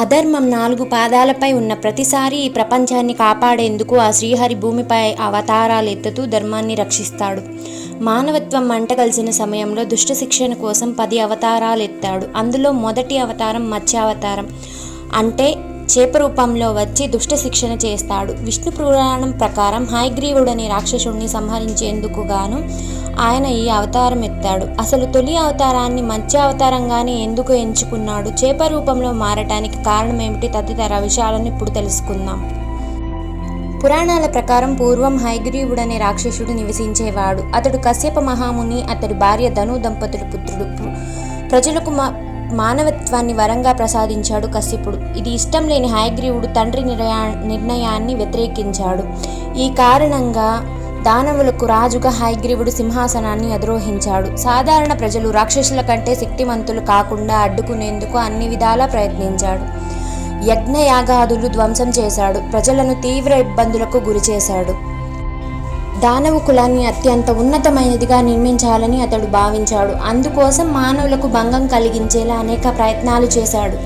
అధర్మం నాలుగు పాదాలపై ఉన్న ప్రతిసారి ఈ ప్రపంచాన్ని కాపాడేందుకు ఆ శ్రీహరి భూమిపై అవతారాలు ఎత్తుతూ ధర్మాన్ని రక్షిస్తాడు. మానవత్వం మంట కలిసిన సమయంలో దుష్ట శిక్షణ కోసం పది అవతారాలు ఎత్తాడు అందులో మొదటి అవతారం మత్స్యావతారం. అంటే చేప రూపంలో వచ్చి దుష్ట శిక్షణ చేస్తాడు. విష్ణు పురాణం ప్రకారం హైగ్రీవుడనే రాక్షసుడిని సంహరించేందుకు గాను ఆయన ఈ అవతారం ఎత్తాడు. అసలు తొలి అవతారాన్ని మత్స్యావతారంగానే ఎందుకు ఎంచుకున్నాడు? చేప రూపంలో మారటానికి కారణం ఏమిటి తదితర విషయాలను ఇప్పుడు తెలుసుకుందాం. పురాణాల ప్రకారం పూర్వం హైగ్రీవుడనే రాక్షసుడు నివసించేవాడు. అతడు కశ్యప మహాముని అతడి భార్య ధను దంపతుల పుత్రుడు. ప్రజలకు మా మానవత్వాన్ని వరంగా ప్రసాదించాడు కశ్యపుడు. ఇది ఇష్టం లేని హయగ్రీవుడు తండ్రి నిర్యా నిర్ణయాన్ని వ్యతిరేకించాడు. ఈ కారణంగా దానవులకు రాజుగా హయగ్రీవుడు సింహాసనాన్ని అధిరోహించాడు. సాధారణ ప్రజలు రాక్షసుల కంటే శక్తివంతులు కాకుండా అడ్డుకునేందుకు అన్ని విధాలా ప్రయత్నించాడు. యజ్ఞయాగాదులు ధ్వంసం చేశాడు. ప్రజలను తీవ్ర ఇబ్బందులకు గురిచేశాడు. దానవ కులాన్ని అత్యంత ఉన్నతమైనదిగా నిర్మించాలని అతడు భావించాడు. అందుకోసం మానవులకు భంగం కలిగించేలా అనేక ప్రయత్నాలు చేశాడు.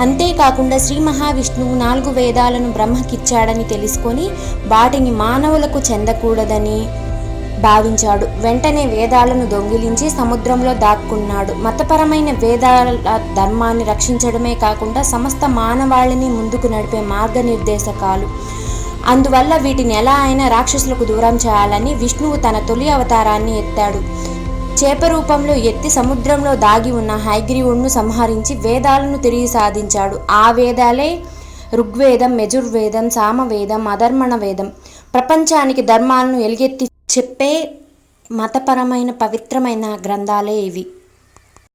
అంతేకాకుండా శ్రీ మహావిష్ణువు నాలుగు వేదాలను బ్రహ్మకిచ్చాడని తెలుసుకొని వాటిని మానవులకు చెందకూడదని భావించాడు. వెంటనే వేదాలను దొంగిలించి సముద్రంలో దాక్కున్నాడు. మతపరమైన వేదాల ధర్మాన్ని రక్షించడమే కాకుండా సమస్త మానవాళిని ముందుకు నడిపే మార్గనిర్దేశకాలు. అందువల్ల వీటిని ఎలా అయినా రాక్షసులకు దూరం చేయాలని విష్ణువు తన తొలి అవతారాన్ని ఎత్తాడు. చేప రూపంలో ఎత్తి సముద్రంలో దాగి ఉన్న హైగ్రీవుణ్ణి సంహరించి వేదాలను తిరిగి సాధించాడు. ఆ వేదాలే ఋగ్వేదం యజుర్వేదం సామవేదం అధర్మణ వేదం ప్రపంచానికి ధర్మాలను ఎలుగెత్తి చెప్పే మతపరమైన పవిత్రమైన గ్రంథాలే ఇవి.